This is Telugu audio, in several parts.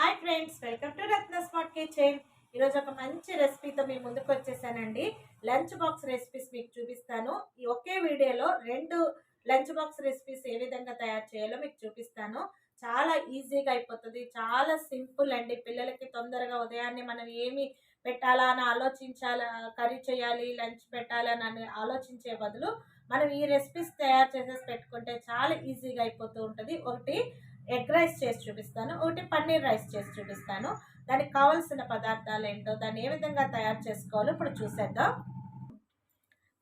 Hi friends welcome to Ratna smart kitchen. ఈరోజు ఒక మంచి రెసిపీతో మీ ముందుకు వచ్చేసానండి. లంచ్ బాక్స్ రెసిపీస్ మీకు చూపిస్తాను. ఈ ఒకే వీడియోలో రెండు లంచ్ బాక్స్ రెసిపీస్ ఏ విధంగా తయారు చేయాలో మీకు చూపిస్తాను. చాలా ఈజీగా అయిపోతుంది. చాలా సింపుల్ అండి. పిల్లలకి తొందరగా ఉదయాన్నే మనం ఏమి పెట్టాలా అని ఆలోచించాలా కర్రీ చేయాలి లంచ్ పెట్టాలని అని ఆలోచించే బదులు మనం ఈ రెసిపీస్ తయారు చేసేసి పెట్టుకుంటే చాలా ఈజీగా అయిపోతూ ఉంటుంది. ఒకటి ఎగ్ రైస్ చేసి చూపిస్తాను ఒకటి పన్నీర్ రైస్ చేసి చూపిస్తాను. దానికి కావాల్సిన పదార్థాలు ఏంటో దాన్ని ఏ విధంగా తయారు చేసుకోవాలో ఇప్పుడు చూసేద్దాం.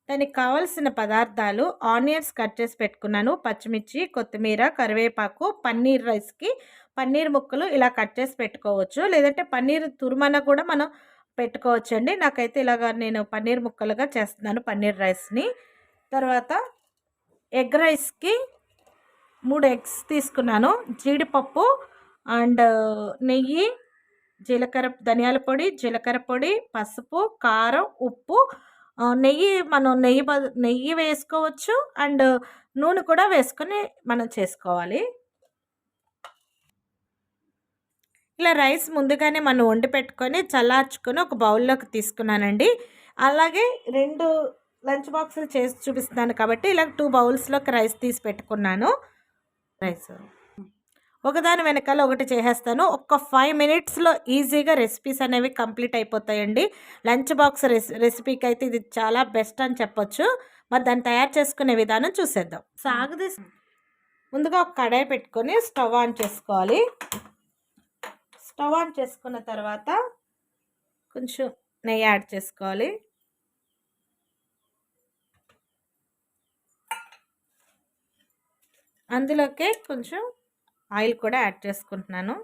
దానికి కావాల్సిన పదార్థాలు ఆనియన్స్ కట్ చేసి పెట్టుకున్నాను పచ్చిమిర్చి కొత్తిమీర కరివేపాకు పన్నీర్ రైస్కి పన్నీర్ ముక్కలు ఇలా కట్ చేసి పెట్టుకోవచ్చు. లేదంటే పన్నీర్ తురుమన కూడా మనం పెట్టుకోవచ్చు అండి నాకైతే ఇలాగ నేను పన్నీర్ ముక్కలుగా చేస్తున్నాను పన్నీర్ రైస్ని. తర్వాత ఎగ్ రైస్కి మూడు ఎగ్స్ తీసుకున్నాను. జీడిపప్పు అండ్ నెయ్యి జీలకర్ర ధనియాల పొడి జీలకర్ర పొడి పసుపు కారం ఉప్పు. నెయ్యి మనం నెయ్యి నెయ్యి వేసుకోవచ్చు అండ్ నూనె కూడా వేసుకొని మనం చేసుకోవాలి. ఇలా రైస్ ముందుగానే మనం వండి పెట్టుకొని చల్లార్చుకొని ఒక బౌల్లోకి తీసుకున్నానండి. అలాగే రెండు లంచ్ బాక్సులు చేసి చూపిస్తున్నాను కాబట్టి ఇలా టూ బౌల్స్లోకి రైస్ తీసి పెట్టుకున్నాను. రైస్ ఒకదాని వెనకాల ఒకటి చేసేస్తాను. ఒక్క ఫైవ్ మినిట్స్లో ఈజీగా రెసిపీస్ అనేవి కంప్లీట్ అయిపోతాయండి. లంచ్ బాక్స్ రెసిపీకి అయితే ఇది చాలా బెస్ట్ అని చెప్పొచ్చు. మరి దాన్ని తయారు చేసుకునే విధానం చూసేద్దాం. సాగుది ముందుగా ఒక కడాయి పెట్టుకొని స్టవ్ ఆన్ చేసుకోవాలి. స్టవ్ ఆన్ చేసుకున్న తర్వాత కొంచెం నెయ్యి యాడ్ చేసుకోవాలి. అందులోకే కొంచెం ఆయిల్ కూడా యాడ్ చేసుకుంటున్నాను.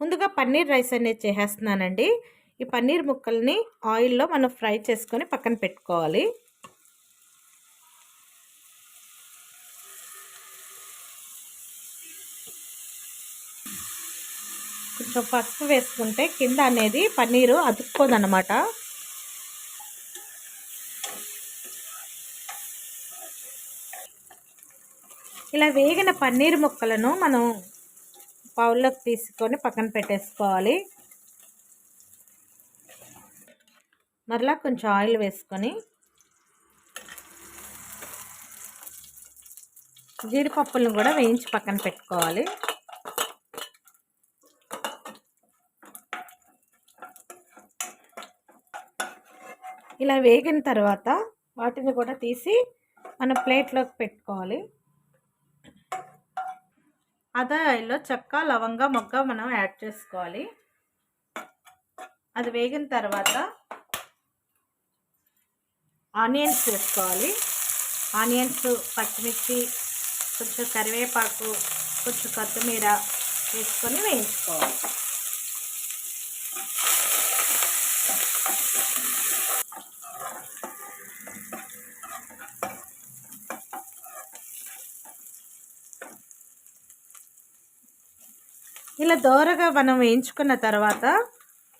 ముందుగా పన్నీర్ రైస్ అనేది చేసేస్తున్నానండి. ఈ పన్నీర్ ముక్కల్ని ఆయిల్లో మనం ఫ్రై చేసుకొని పక్కన పెట్టుకోవాలి. కొంచెం పసుపు వేసుకుంటే కింద అనేది పన్నీరు అతుక్కోదన్నమాట. ఇలా వేగిన పన్నీర్ ముక్కలను మనం పౌల్లోకి తీసుకొని పక్కన పెట్టేసుకోవాలి. మరలా కొంచెం ఆయిల్ వేసుకొని జీడిపప్పులను కూడా వేయించి పక్కన పెట్టుకోవాలి. ఇలా వేగిన తర్వాత వాటిని కూడా తీసి మన ప్లేట్లోకి పెట్టుకోవాలి. అదే ఆయిల్లో చెక్క లవంగ మొగ్గ మనం యాడ్ చేసుకోవాలి. అది వేగిన తర్వాత ఆనియన్స్ వేసుకోవాలి. ఆనియన్స్ పచ్చిమిర్చి కొంచెం కరివేపాకు కొంచెం కొత్తిమీర వేసుకొని వేయించుకోవాలి. ఇలా దోరగా మనం వేయించుకున్న తర్వాత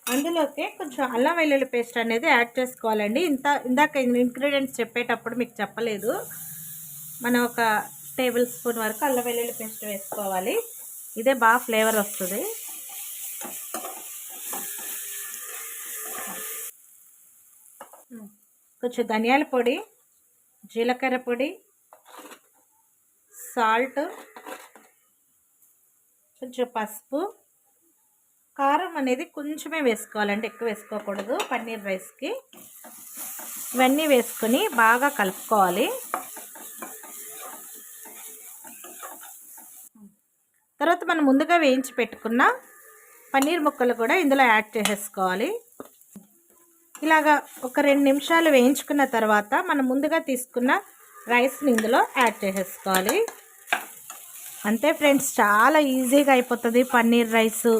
అందులోకి కొంచెం అల్లం వెల్లుల్లి పేస్ట్ అనేది యాడ్ చేసుకోవాలండి. ఇంత ఇందాక ఇంగ్రీడియంట్స్ చెప్పేటప్పుడు మీకు చెప్పలేదు. మనం ఒక టేబుల్ స్పూన్ వరకు అల్లం వెల్లుల్లి పేస్ట్ వేసుకోవాలి. ఇదే బాగా ఫ్లేవర్ వస్తుంది. కొంచెం ధనియాల పొడి జీలకర్ర పొడి సాల్ట్ కొంచెం పసుపు. కారం అనేది కొంచెమే వేసుకోవాలండి ఎక్కువ వేసుకోకూడదు. పన్నీర్ రైస్కి. ఇవన్నీ వేసుకొని బాగా కలుపుకోవాలి. తర్వాత మనం ముందుగా వేయించి పెట్టుకున్న పన్నీర్ ముక్కలు కూడా ఇందులో యాడ్ చేసేసుకోవాలి. ఇలాగా ఒక రెండు నిమిషాలు వేయించుకున్న తర్వాత మనం ముందుగా తీసుకున్న రైస్ని ఇందులో యాడ్ చేసేసుకోవాలి. అంతే ఫ్రెండ్స్ చాలా ఈజీగా అయిపోతుంది పన్నీర్ రైస్.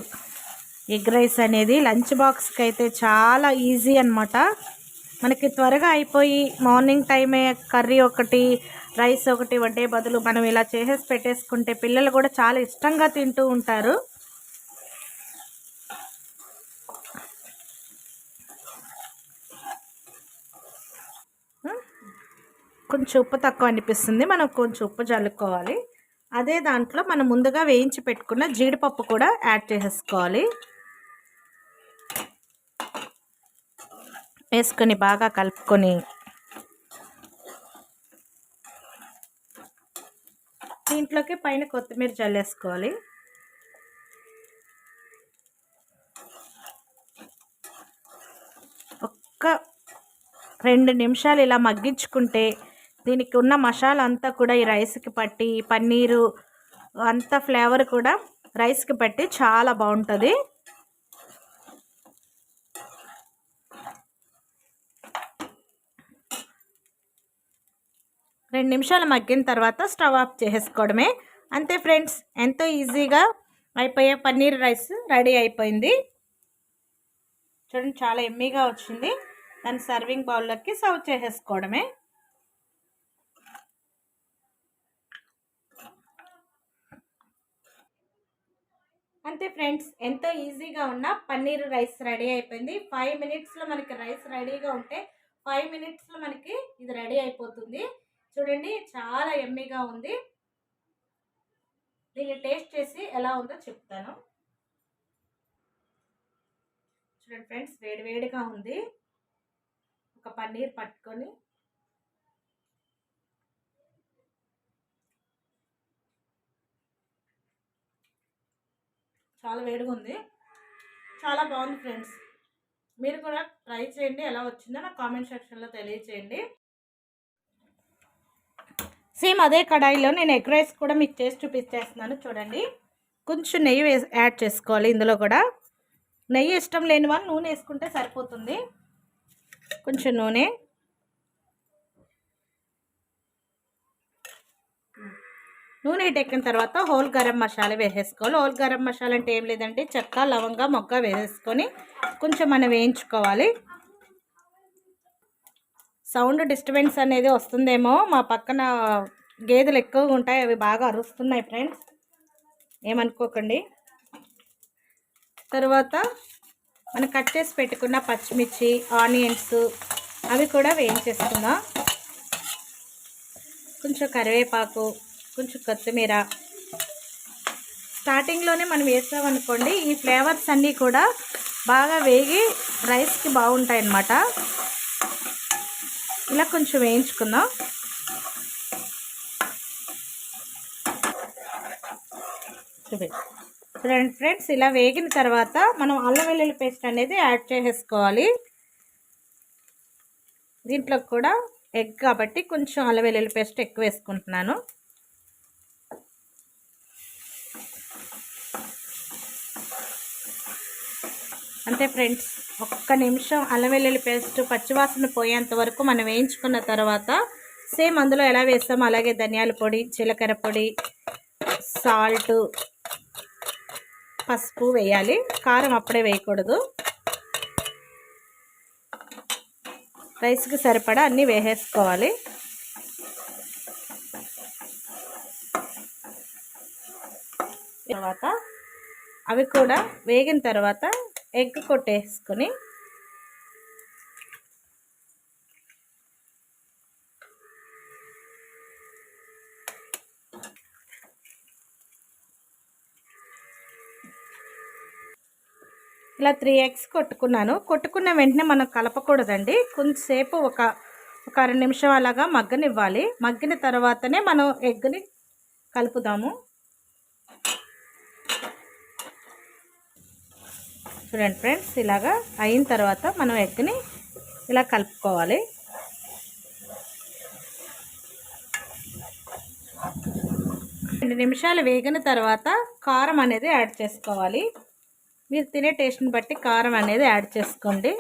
ఎగ్ రైస్ అనేది లంచ్ బాక్స్కి అయితే చాలా ఈజీ అనమాట మనకి త్వరగా అయిపోయి మార్నింగ్ టైమే కర్రీ ఒకటి రైస్ ఒకటి వడ్డే బదులు మనం ఇలా చేసేసి పెట్టేసుకుంటే పిల్లలు కూడా చాలా ఇష్టంగా తింటూ ఉంటారు. కొంచెం ఉప్పు తక్కువ అనిపిస్తుంది మనం కొంచెం ఉప్పు చల్లుకోవాలి అదే దాంట్లో మనం ముందుగా వేయించి పెట్టుకున్న జీడిపప్పు కూడా యాడ్ చేసేసుకోవాలి. వేసుకొని బాగా కలుపుకొని దీంట్లోకి పైన కొత్తిమీర చల్లేసుకోవాలి. ఒక్క రెండు నిమిషాలు ఇలా మగ్గించుకుంటే దీనికి ఉన్న మసాలా అంతా కూడా ఈ రైస్కి పట్టి పన్నీరు అంత ఫ్లేవర్ కూడా రైస్కి పట్టి చాలా బాగుంటుంది. రెండు నిమిషాలు మగ్గిన తర్వాత స్టవ్ ఆఫ్ చేసుకోవడమే అంతే ఫ్రెండ్స్ ఎంతో ఈజీగా అయిపోయే పన్నీర్ రైస్ రెడీ అయిపోయింది. చూడండి చాలా ఎమ్మీగా వచ్చింది. దాన్ని సర్వింగ్ బౌల్లోకి సర్వ్ చేసేసుకోవడమే. అంతే ఫ్రెండ్స్ ఎంతో ఈజీగా ఉన్న పన్నీర్ రైస్ రెడీ అయిపోయింది. ఫైవ్ మినిట్స్లో మనకి రైస్ రెడీగా ఉంటే ఫైవ్ మినిట్స్లో మనకి ఇది రెడీ అయిపోతుంది. చూడండి చాలా ఎమ్మీగా ఉంది. దీన్ని టేస్ట్ చేసి ఎలా ఉందో చెప్తాను. చూడండి ఫ్రెండ్స్ వేడివేడిగా ఉంది. ఒక పన్నీర్ పట్టుకొని చాలా వేడిగా ఉంది. చాలా బాగుంది ఫ్రెండ్స్. మీరు కూడా ట్రై చేయండి ఎలా వచ్చిందో నాకు కామెంట్ సెక్షన్లో తెలియచేయండి. సేమ్ అదే కడాయిలో నేను ఎగ్ రైస్ కూడా మీకు చేసి చూపించేస్తున్నాను చూడండి. కొంచెం నెయ్యి వేసి యాడ్ చేసుకోవాలి ఇందులో కూడా. నెయ్యి ఇష్టం లేని వాళ్ళు నూనె వేసుకుంటే సరిపోతుంది. కొంచెం నూనె. నూనె ఎక్కిన తర్వాత హోల్ గరం మసాలా వేసేసుకోవాలి. హోల్ గరం మసాలా అంటే ఏం లేదంటే చెక్క లవంగ మొగ్గ వేసేసుకొని కొంచెం మనం వేయించుకోవాలి. సౌండ్ డిస్టర్బెన్స్ అనేది వస్తుందేమో మా పక్కన గేదెలు ఎక్కువగా ఉంటాయి అవి బాగా అరుస్తున్నాయి ఫ్రెండ్స్. ఏమనుకోకండి. తర్వాత మనం కట్ చేసి పెట్టుకున్న పచ్చిమిర్చి ఆనియన్స్ అవి కూడా వేయించేసుకుందాం. కొంచెం కరివేపాకు కొంచెం కొత్తిమీర. స్టార్టింగ్లోనే మనం వేసామనుకోండి ఈ ఫ్లేవర్స్ అన్నీ కూడా బాగా వేగి రైస్కి బాగుంటాయి అన్నమాట ఇలా కొంచెం వేయించుకుందాం. చూడండి ఫ్రెండ్స్ ఇలా వేగిన తర్వాత మనం అల్లం వెల్లుల్లి పేస్ట్ అనేది యాడ్ చేసేసుకోవాలి. దీంట్లో కూడా ఎగ్ కాబట్టి కొంచెం అల్లం వెల్లుల్లి పేస్ట్ ఎక్కువ వేసుకుంటున్నాను. అంతే ఫ్రెండ్స్ ఒక్క నిమిషం అల్లం వెల్లుల్లి పేస్ట్ పచ్చివాసన పోయేంత వరకు మనం వేయించుకున్న తర్వాత సేమ్ అందులో ఎలా వేస్తామో అలాగే ధనియాల పొడి జీలకర్ర పొడి సాల్ట్ పసుపు వేయాలి. కారం అప్పుడే వేయకూడదు. రైస్కి సరిపడా అన్నీ వేసేసుకోవాలి. తర్వాత అవి కూడా వేగిన తర్వాత ఎగ్ కొట్టేసుకొని ఇలా త్రీ ఎగ్స్ కొట్టుకున్నాను. కొట్టుకున్న వెంటనే మనం కలపకూడదండి. కొంతసేపు ఒక ఒక అర నిమిషం అలాగా మగ్గనివ్వాలి. మగ్గిన తర్వాతనే మనం ఎగ్ని కలుపుదాము. చూడండి ఫ్రెండ్స్ ఇలాగా అయిన తర్వాత మనం ఎగ్ని ఇలా కలుపుకోవాలి. రెండు నిమిషాలు వేగిన తర్వాత కారం అనేది యాడ్ చేసుకోవాలి. మీరు తినే టేస్ట్ని బట్టి కారం అనేది యాడ్ చేసుకోండి.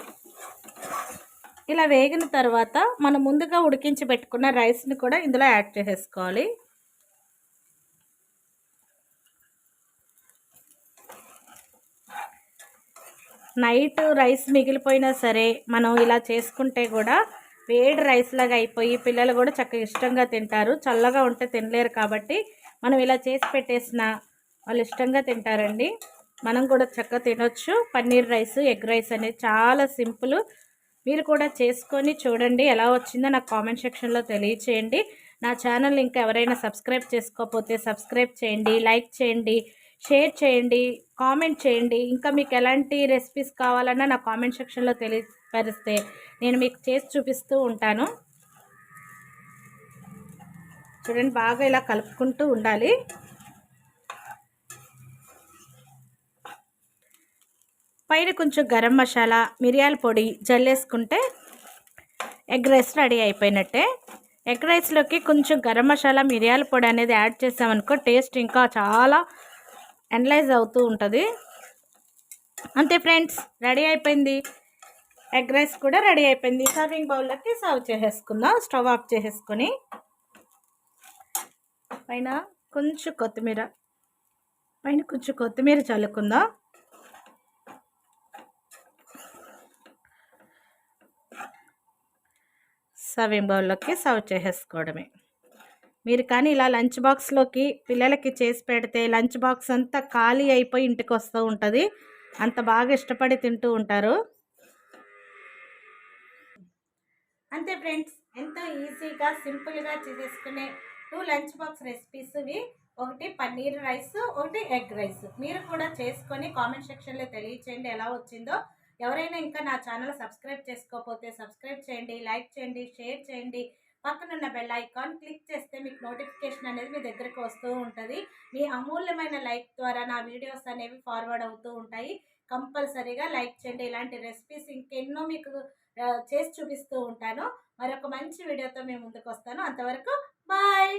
ఇలా వేగిన తర్వాత మనం ముందుగా ఉడికించి పెట్టుకున్న రైస్ని కూడా ఇందులో యాడ్ చేసేసుకోవాలి. నైట్ రైస్ మిగిలిపోయినా సరే మనం ఇలా చేసుకుంటే కూడా వేడి రైస్ లాగా అయిపోయి పిల్లలు కూడా చక్కగా ఇష్టంగా తింటారు. చల్లగా ఉంటే తినలేరు కాబట్టి మనం ఇలా చేసి పెట్టేసిన వాళ్ళు ఇష్టంగా తింటారండి. మనం కూడా చక్కగా తినొచ్చు. పన్నీర్ రైస్ ఎగ్ రైస్ అనేది చాలా సింపుల్. మీరు కూడా చేసుకొని చూడండి. ఎలా వచ్చిందో నాకు కామెంట్ సెక్షన్లో తెలియచేయండి. నా ఛానల్ ఇంకా ఎవరైనా సబ్స్క్రైబ్ చేసుకోకపోతే సబ్స్క్రైబ్ చేయండి లైక్ చేయండి. షేర్ చేయండి కామెంట్ చేయండి. ఇంకా మీకు ఎలాంటి రెసిపీస్ కావాలన్నా నా కామెంట్ సెక్షన్లో తెలియపరిస్తే నేను మీకు చేసి చూపిస్తూ ఉంటాను. చూడండి బాగా ఇలా కలుపుకుంటూ ఉండాలి. పైన కొంచెం గరం మసాలా మిరియాల పొడి జల్లేసుకుంటే ఎగ్ రైస్ రెడీ అయిపోయినట్టే. ఎగ్ రైస్లోకి కొంచెం గరం మసాలా మిరియాల పొడి అనేది యాడ్ చేసామనుకో టేస్ట్ ఇంకా చాలా అనలైజ్ అవుతూ ఉంటుంది. అంతే ఫ్రెండ్స్ రెడీ అయిపోయింది. ఎగ్ రైస్ కూడా రెడీ అయిపోయింది. సర్వింగ్ బౌల్లోకి సర్వ్ చేసేసుకుందాం. స్టవ్ ఆఫ్ చేసేసుకొని. పైన కొంచెం కొత్తిమీర. పైన కొంచెం కొత్తిమీర చల్లుకుందాం. సర్వింగ్ బౌల్లోకి సర్వ్ చేసేసుకోవడమే. మీరు కానీ ఇలా లంచ్ బాక్స్లోకి పిల్లలకి చేసి పెడితే లంచ్ బాక్స్ అంతా ఖాళీ అయిపోయి ఇంటికి వస్తూ ఉంటుంది. అంత బాగా ఇష్టపడి తింటూ ఉంటారు. అంతే ఫ్రెండ్స్ ఎంతో ఈజీగా సింపుల్గా చేసేసుకునే టూ లంచ్ బాక్స్ రెసిపీస్ ఇవి. ఒకటి పన్నీర్ రైస్ ఒకటి ఎగ్ రైస్. మీరు కూడా చేసుకొని కామెంట్ సెక్షన్లో తెలియచేయండి ఎలా వచ్చిందో. ఎవరైనా ఇంకా నా ఛానల్ సబ్స్క్రైబ్ చేసుకోకపోతే సబ్స్క్రైబ్ చేయండి లైక్ చేయండి షేర్ చేయండి. పక్కనున్న బెల్ ఐకాన్ క్లిక్ చేస్తే మీకు నోటిఫికేషన్ అనేది మీ దగ్గరకు వస్తూ ఉంటుంది. మీ అమూల్యమైన లైక్ ద్వారా నా వీడియోస్ అనేవి ఫార్వర్డ్ అవుతూ ఉంటాయి. కంపల్సరీగా లైక్ చేయండి. ఇలాంటి రెసిపీస్ ఇంకెన్నో మీకు చేసి చూపిస్తూ ఉంటాను. మరొక మంచి వీడియోతో మేము ముందుకు వస్తాను. అంతవరకు బాయ్